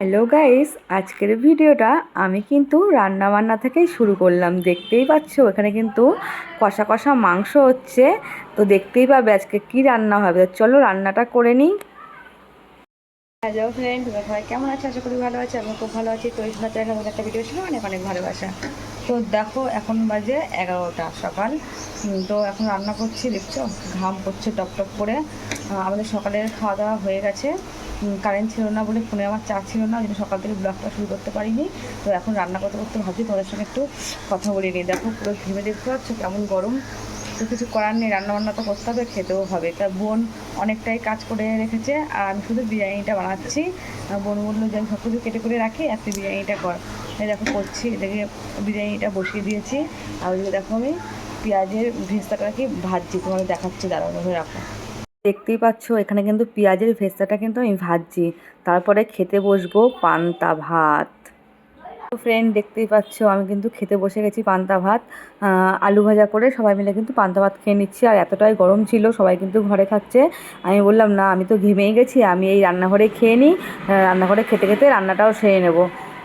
Hello guys আজকের ভিডিওটা আমি কিন্তু রান্না বান্না থেকেই শুরু করলাম। দেখতেই পাচ্ছ, এখানে কিন্তু কষা কষা মাংস হচ্ছে। তো দেখতেই পাবে আজকে কি রান্না হবে। চলো রান্নাটা করে নিই। হ্যালো ফ্রেন্ড সবাই কেমন আছে? আশা করি ভালো আছে আমি খুব ভালো আছি। তো একটা ভিডিও ছিল অনেক অনেক ভালোবাসা। তো দেখো, এখন বাজে এগারোটা সকাল। তো এখন রান্না করছি, দেখছ? ঘাম পড়ছে টপ টপ করে আমাদের সকালের খাওয়া দাওয়া হয়ে গেছে। কারেন্ট ছিল না বলে ফোনে আমার চার্জ ছিল না, ওই জন্য সকাল থেকে ব্লগটা শুরু করতে পারিনি। তো এখন রান্না করতে করতে ভাবছি তোমাদের সঙ্গে একটু কথা বলে নিই। দেখো, পুরো ঘেমে দেখতে পাচ্ছ, কেমন গরম। তো কিছু করার নেই রান্না বান্না তো করতে হবে, খেতেও হবে। তা বোন অনেকটাই কাজ করে রেখেছে, আর আমি শুধু বিরিয়ানিটা বানাচ্ছি। বোন বলল যে আমি সব কিছু কেটে করে রাখি তুই বিরিয়ানিটা কর। দেখো, করছি, এদিকে বিরিয়ানিটা বসিয়ে দিয়েছি। আর ওইদিকে দেখো আমি পেঁয়াজের ভেস্তাটা কি ভাজছি, তোমাদের দেখাচ্ছি দাঁড়ানো রাখো। দেখতেই পাচ্ছ, এখানে কিন্তু পেঁয়াজের ভেস্তাটা কিন্তু আমি ভাজছি। তারপরে খেতে বসবো পান্তা ভাত। তো ফ্রেন্ড দেখতেই পাচ্ছ, আমি কিন্তু খেতে বসে গেছি পান্তা ভাত। আলু ভাজা করে সবাই মিলে কিন্তু পান্তা ভাত খেয়ে নিচ্ছি। আর এতটাই গরম ছিল, সবাই কিন্তু ঘরে খাচ্ছে আমি বললাম, না, আমি তো ঘেমেই গেছি, আমি এই রান্নাঘরে খেয়ে নিই। রান্নাঘরে খেতে খেতে রান্নাটাও সেরে নেব।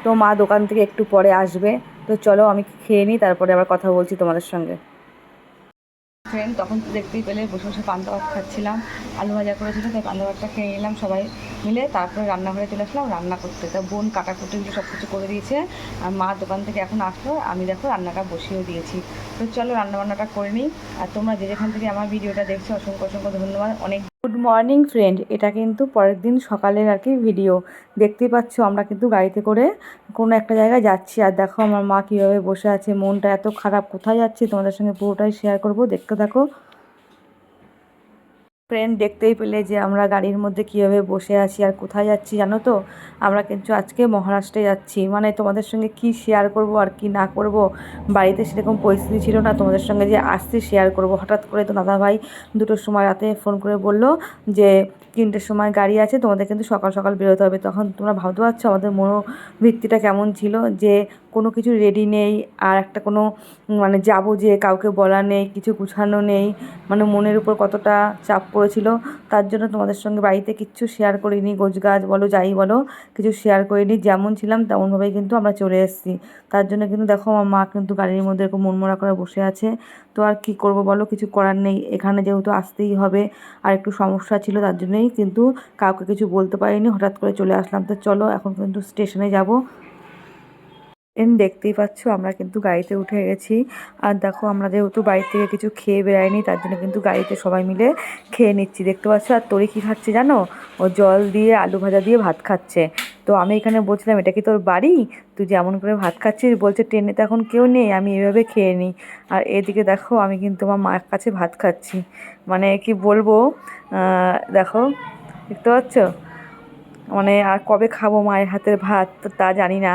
তো মা দোকান থেকে একটু পরে আসবে। তো চলো আমি খেয়ে নিই, তারপরে আবার কথা বলছি তোমাদের সঙ্গে। ফ্রেন্ড তখন তো দেখতেই পেলে, বসে বসে পান্তা ভাত খাচ্ছিলাম, আলু ভাজা করেছিল, তাই পান্তা ভাতটা খেয়ে নিলাম সবাই মিলে। তারপরে রান্নাঘরে চলে আসলাম, রান্না করতে। তা বোন কাটা কাটাকুটিগুলো সব কিছু করে দিয়েছে, আর মা দোকান থেকে এখন আসলো, আমি দেখো রান্নাটা বসিয়েও দিয়েছি। তো চলো রান্নাবান্নাটা করে নিই। আর তোমরা যে যেখান থেকে আমার ভিডিওটা দেখছ, অসংখ্য অসংখ্য ধন্যবাদ। অনেক গুড মর্নিং ফ্রেন্ড এটা কিন্তু পরের দিন সকালের আর কি ভিডিও দেখতেই পাচ্ছ, আমরা কিন্তু গাড়িতে করে কোনো একটা জায়গায় যাচ্ছি। আর দেখো আমার মা কীভাবে বসে আছে। মনটা এত খারাপ, কোথায় যাচ্ছি? তোমাদের সঙ্গে পুরোটাই শেয়ার করব। দেখতে থাকো। ফ্রেন্ড দেখতেই পেলে যে আমরা গাড়ির মধ্যে কীভাবে বসে আছি আর কোথায় যাচ্ছি, জানো তো? আমরা কিন্তু আজকে মহারাষ্ট্রে যাচ্ছি। মানে তোমাদের সঙ্গে কি শেয়ার করব আর কি না করব? বাড়িতে সেরকম পরিস্থিতি ছিল না। তোমাদের সঙ্গে যে আসতে শেয়ার করব। হঠাৎ করে তো দাদাভাই দুটোর সময় রাতে ফোন করে বলল যে তিনটের সময় গাড়ি আছে, তোমাদের কিন্তু সকাল সকাল বেরোতে হবে। তখন তোমরা ভাবতে পারছ আমাদের মনোবৃত্তিটা কেমন ছিল, যে কোনো কিছু রেডি নেই, আর একটা কোনো মানে যাব যে কাউকে বলা নেই, কিছু গুছানো নেই মানে মনের উপর কতটা চাপ পড়েছিল। তার জন্য তোমাদের সঙ্গে বাড়িতে কিচ্ছু শেয়ার করিনি গোছগাছ বলো, যাই বলো, কিছু শেয়ার করিনি, যেমন ছিলাম তেমনভাবেই কিন্তু আমরা চলে এসেছি। তার জন্য কিন্তু দেখো, আমার মা কিন্তু গাড়ির মধ্যে এরকম মনমরা করে বসে আছে। তো আর কি করব বলো, কিছু করার নেই, এখানে যেহেতু আসতেই হবে, আর একটু সমস্যা ছিল, তার জন্যই কিন্তু কাউকে কিছু বলতে পারিনি, হঠাৎ করে চলে আসলাম। তো চলো, এখন কিন্তু স্টেশনে যাব। এন দেখতেই পাচ্ছ, আমরা কিন্তু গাড়িতে উঠে গেছি। আর দেখো, আমরা যেহেতু বাড়ি থেকে কিছু খেয়ে বেড়াইনি, তার জন্য কিন্তু গাড়িতে সবাই মিলে খেয়ে নিচ্ছি। দেখতে পাচ্ছ, আর তোরে কী খাচ্ছে জানো? ও জল দিয়ে আলু ভাজা দিয়ে ভাত খাচ্ছে। তো আমি এখানে বলছিলাম, এটা কি তোর বাড়ি? তুই যেমন করে ভাত খাচ্ছিস, বলছে, ট্রেনে তো এখন কেউ নেই, আমি এভাবে খেয়ে নিই। আর এদিকে দেখো, আমি কিন্তু আমার মায়ের কাছে ভাত খাচ্ছি। মানে কি বলব দেখো, দেখতে পাচ্ছ? মানে আর কবে খাব মায়ের হাতের ভাত, তা জানি না।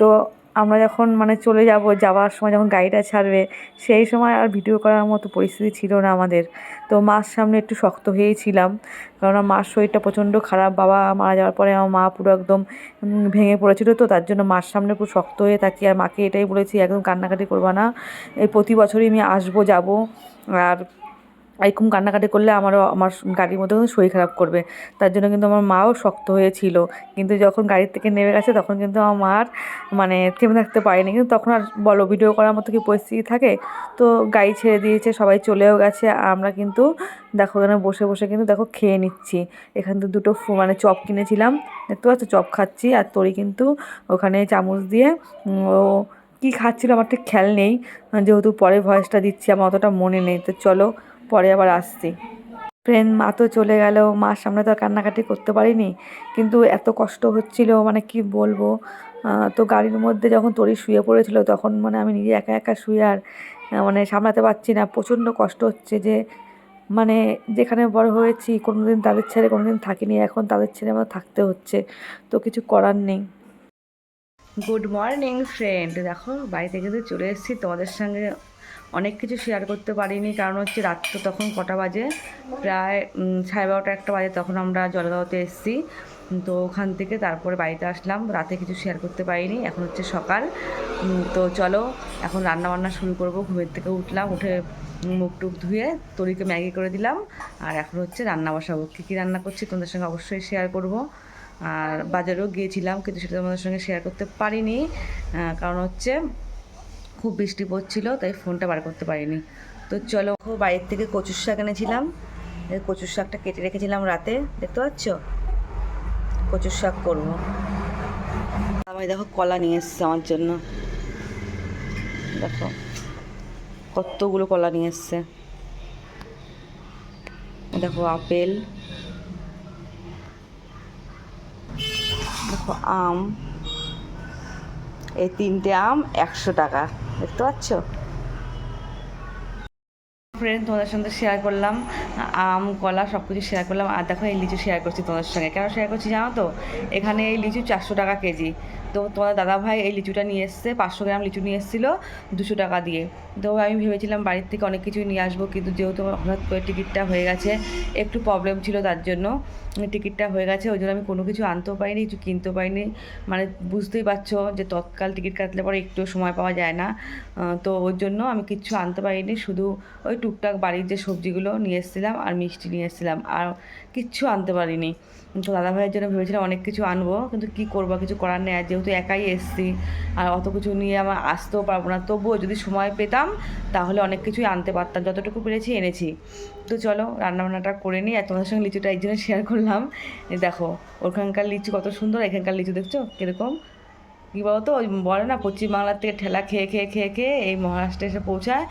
তো আমরা যখন মানে চলে যাব, যাওয়ার সময় যখন গাড়িটা ছাড়বে, সেই সময় আর ভিডিও করার মতো পরিস্থিতি ছিল না আমাদের। তো মার সামনে একটু শক্ত হয়েই ছিলাম, কেননা মার শরীরটা প্রচণ্ড খারাপ, বাবা মারা যাওয়ার পরে আমার মা পুরো একদম ভেঙে পড়েছিল তো, তার জন্য মার সামনে পুরো শক্ত হয়ে থাকি। আর মাকে এটাই বলেছি, একদম কান্নাকাটি করবা না। এই প্রতি বছরই আমি আসব, যাব। আর এরকম কান্নাকাটি করলে আমারও, আমার গাড়ির মধ্যে কিন্তু শরীর খারাপ করবে। তার জন্য কিন্তু আমার মাও শক্ত হয়েছিল। কিন্তু যখন গাড়ির থেকে নেমে গেছে, তখন কিন্তু আমার মার মানে থেমে থাকতে পারেনি। কিন্তু তখন আর বলো ভিডিও করার মতো কি পরিস্থিতি থাকে? তো গাড়ি ছেড়ে দিয়েছে, সবাই চলেও গেছে। আর আমরা কিন্তু দেখো এখানে বসে বসে কিন্তু দেখো খেয়ে নিচ্ছি। এখান থেকে দুটো মানে চপ কিনেছিলাম। দেখতে পাচ্ছ? চপ খাচ্ছি। আর তরি কিন্তু ওখানে চামচ দিয়ে ও কী খাচ্ছিল আমার ঠিক খেয়াল নেই। যেহেতু পরে ভয়েসটা দিচ্ছি, আমার অতটা মনে নেই। তো চলো পরে আবার আসছি। ফ্রেন্ড মা তো চলে গেল, মার সামনে তো কান্নাকাটি করতে পারিনি। কিন্তু এত কষ্ট হচ্ছিল মানে কি বলব? তো গাড়ির মধ্যে যখন তরি শুয়ে পড়েছিল, তখন মানে আমি নিজে একা একা শুয়ে আর মানে সামলাতে পারছি না। প্রচণ্ড কষ্ট হচ্ছে যে মানে যেখানে বড় হয়েছি কোনো দিন তাদের ছেড়ে কোনো দিন থাকিনি, এখন তাদের ছেড়ে আমার থাকতে হচ্ছে। তো কিছু করার নেই। গুড মর্নিং ফ্রেন্ড দেখো, বাড়ি থেকে তো চলে এসেছি, তোমাদের সঙ্গে অনেক কিছু শেয়ার করতে পারিনি। কারণ হচ্ছে রাত তো তখন কটা বাজে? প্রায় সাড়ে বারোটা একটা বাজে তখন আমরা জলগাঁওতে এসেছি। তো ওখান থেকে তারপরে বাড়িতে আসলাম। রাতে কিছু শেয়ার করতে পারিনি। এখন হচ্ছে সকাল। তো চলো, এখন রান্না বান্না শুরু করব। ঘুমের থেকে উঠলাম, উঠে মুখ টুক ধুয়ে তরিকে ম্যাগি করে দিলাম। আর এখন হচ্ছে রান্না বসাবো। কী কী রান্না করছি তোমাদের সঙ্গে অবশ্যই শেয়ার করব। আর বাজারেও গিয়েছিলাম, কিন্তু সেটা তোমাদের সঙ্গে শেয়ার করতে পারিনি। কারণ হচ্ছে খুব বৃষ্টি পড়ছিল, তাই ফোনটা বার করতে পারিনি। তো চলো বাইরের থেকে কচুর শাক এনেছিলাম। কচুর শাকটা কেটে রেখেছিলাম রাতে, দেখতে পাচ্ছ? কচুর শাক করব। আমি দেখো কলা নিয়ে এসছে আমার জন্য। দেখো, কতগুলো কলা নিয়ে এসছে। দেখো আপেল, দেখো আম। এই তিনটে আম একশো টাকা। দেখতে পাচ্ছ? ফ্রেন্ড তোমাদের সঙ্গে শেয়ার করলাম, আম, কলা সব কিছু শেয়ার করলাম, আর দেখো এই লিচু শেয়ার করছি তোমাদের সঙ্গে। কেন শেয়ার করছি জানো তো? এখানে এই লিচু চারশো টাকা কেজি। তো তোমার দাদা ভাই এই লিচুটা নিয়ে এসছে, পাঁচশো গ্রাম লিচু নিয়ে এসেছিল দুশো টাকা দিয়ে। তো আমি ভেবেছিলাম বাড়ির থেকে অনেক কিছুই নিয়ে আসব, কিন্তু যেহেতু হঠাৎ করে টিকিটটা হয়ে গেছে, একটু প্রবলেম ছিল তার জন্য। টিকিটটা হয়ে গেছে, ওই জন্য আমি কোনো কিছু আনতেও পারিনি, কিছু কিনতেও পারিনি। মানে বুঝতেই পারছ যে তৎকাল টিকিট কাটলে পরে একটু সময় পাওয়া যায় না। তো ওর জন্য আমি কিচ্ছু আনতে পারিনি, শুধু ওই টুকটাক বাড়ির যে সবজিগুলো নিয়ে এসেছিলাম আর মিষ্টি নিয়ে এসেছিলাম, আর কিচ্ছু আনতে পারিনি। তো দাদা ভাইয়ের জন্য ভেবেছিলাম অনেক কিছু আনব, কিন্তু কী করব, কিছু করার নেই, আর যেহেতু একাই এসছি, আর অত কিছু নিয়ে আমার আসতেও পারব না, তবুও যদি সময় পেতাম তাহলে অনেক কিছুই আনতে পারতাম, যতটুকু পেরেছি এনেছি। তো চলো, রান্নাবান্নাটা করে নিই, আর তোমাদের সঙ্গে লিচুটা এই জন্য শেয়ার করলাম। দেখো, ওখানকার লিচু কত সুন্দর, এখানকার লিচু দেখছ? কীরকম? কী বলতো? ওই বলে না, পশ্চিমবাংলার থেকে ঠেলা খেয়ে খেয়ে খেয়ে খেয়ে এই মহারাষ্ট্রে এসে পৌঁছায়,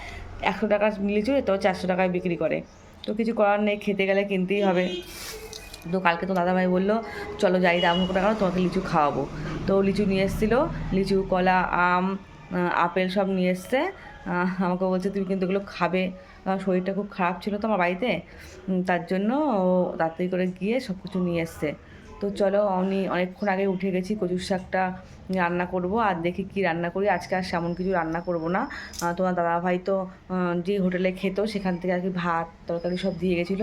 একশো টাকা লিচু তো চারশো টাকায় বিক্রি করে। তো কিছু করার নেই, খেতে গেলে কিনতেই হবে। তো কালকে তো দাদাভাই বলল, চলো যাই দাম হোক কেন তোমাকে লিচু খাওয়াবো। তো লিচু নিয়ে এসেছিল, লিচু, কলা, আম আপেল সব নিয়ে এসছে। আমাকে বলছে, তুমি কিন্তু এগুলো খাবে। আমার শরীরটা খুব খারাপ ছিল তো আমার বাড়িতে। তার জন্য ও তাড়াতাড়ি করে গিয়ে সব কিছু নিয়ে এসছে। তো চলো, আমি অনেকক্ষণ আগে উঠে গেছি, কচুর শাকটা রান্না করব আর দেখি কি রান্না করি। আজকে আর সেমন কিছু রান্না করব না। তোমার দাদাভাই তো যে হোটেলে খেত, সেখান থেকে আর কি ভাত, তরকারি সব দিয়ে গেছিল।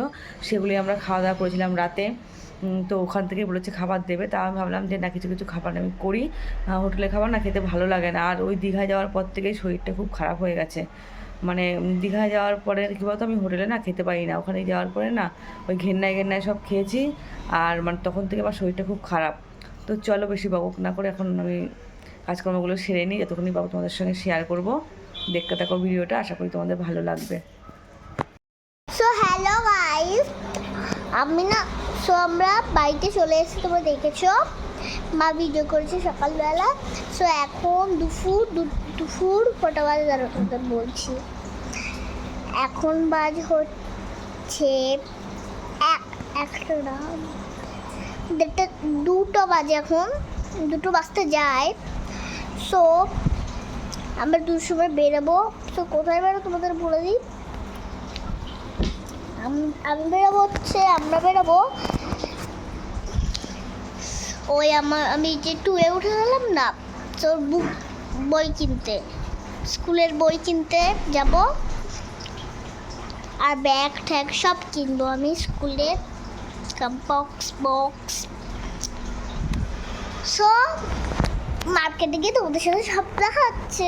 সেগুলি আমরা খাওয়া দাওয়া করেছিলাম রাতে। তো ওখান থেকে বলেছে খাবার দেবে, তা আমি ভাবলাম যে না, কিছু কিছু খাবার আমি করি। হোটেলে খাবার না খেতে ভালো লাগে না। আর ওই দীঘায় যাওয়ার পর থেকেই শরীরটা খুব খারাপ হয়ে গেছে। মানে দীঘায় যাওয়ার পরে কী বলতো আমি হোটেলে না খেতে পারি না, ওখানে যাওয়ার পরে না ওই ঘেন্নায় ঘেন্নায় সব খেয়েছি আর মানে তখন থেকে আমার শরীরটা খুব খারাপ। তো চলো বেশি বক না করে এখন আমি কাজকর্মগুলো সেরে নিই, যতক্ষণই বাবু তোমাদের সঙ্গে শেয়ার করব। দেখতে থাকো ভিডিওটা, আশা করি তোমাদের ভালো লাগবে। সো হ্যালো গাইস আমি না সো আমরা বাড়িতে চলে এসেছি, তোমরা দেখেছ? মা ভিডিও করেছে সকালবেলা। সো এখন দুপুর, দু- দুপুর কটা বাজে দাঁড়ো তোমাদের বলছি। এখন বাজ হচ্ছে এক, একটা না, দেড়টা, দুটো বাজে এখন, দুটো বাজতে যায়। সো আমরা দুর সময় বেরোবো। সো কোথায় বেরো তোমাদের বলে দিই? আমি বেরোবো হচ্ছে, আমরা বেরোবো ওই আমার, আমি যে টুয়ে উঠে গেলাম না, তোর বুক বই কিনতে, স্কুলের বই কিনতে যাব। আর ব্যাগ ট্যাগ সব কিনবো আমি স্কুলের বক্স বক্স সো মার্কেটে গিয়ে তোমাদের সাথে সব দেখা হচ্ছে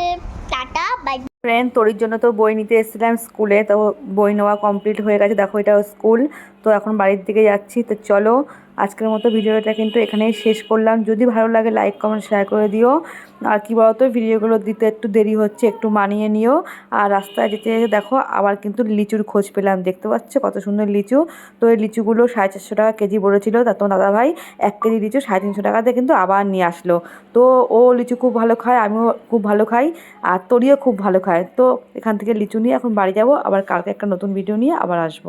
টাটা বাই ফ্রেন্ড তোরির জন্য তো বই নিতে এসেছিলাম স্কুলে, তো বই নেওয়া কমপ্লিট হয়ে গেছে। দেখো এটা স্কুল। তো এখন বাড়ির দিকে যাচ্ছি, তো চলো আজকের মতো ভিডিওটা কিন্তু এখানেই শেষ করলাম। যদি ভালো লাগে লাইক কমেন্ট শেয়ার করে দিও। আর কি বলতো, ভিডিওগুলো দিতে একটু দেরি হচ্ছে, একটু মানিয়ে নিও। আর রাস্তায় যেতে যেতে দেখো, আবার কিন্তু লিচুর খোঁজ পেলাম। দেখতে পাচ্ছ কত সুন্দর লিচু? তো এই লিচুগুলো সাড়ে চারশো টাকা কেজি বলেছিল। তা তোমার দাদাভাই এক কেজি লিচু সাড়ে তিনশো টাকাতে কিন্তু আবার নিয়ে আসলো। তো ও লিচু খুব ভালো খায়, আমিও খুব ভালো খাই, আর তোরিও খুব ভালো খায়। তো এখান থেকে লিচু নিয়ে এখন বাড়ি যাব। আবার কালকে একটা নতুন ভিডিও নিয়ে আবার আসব।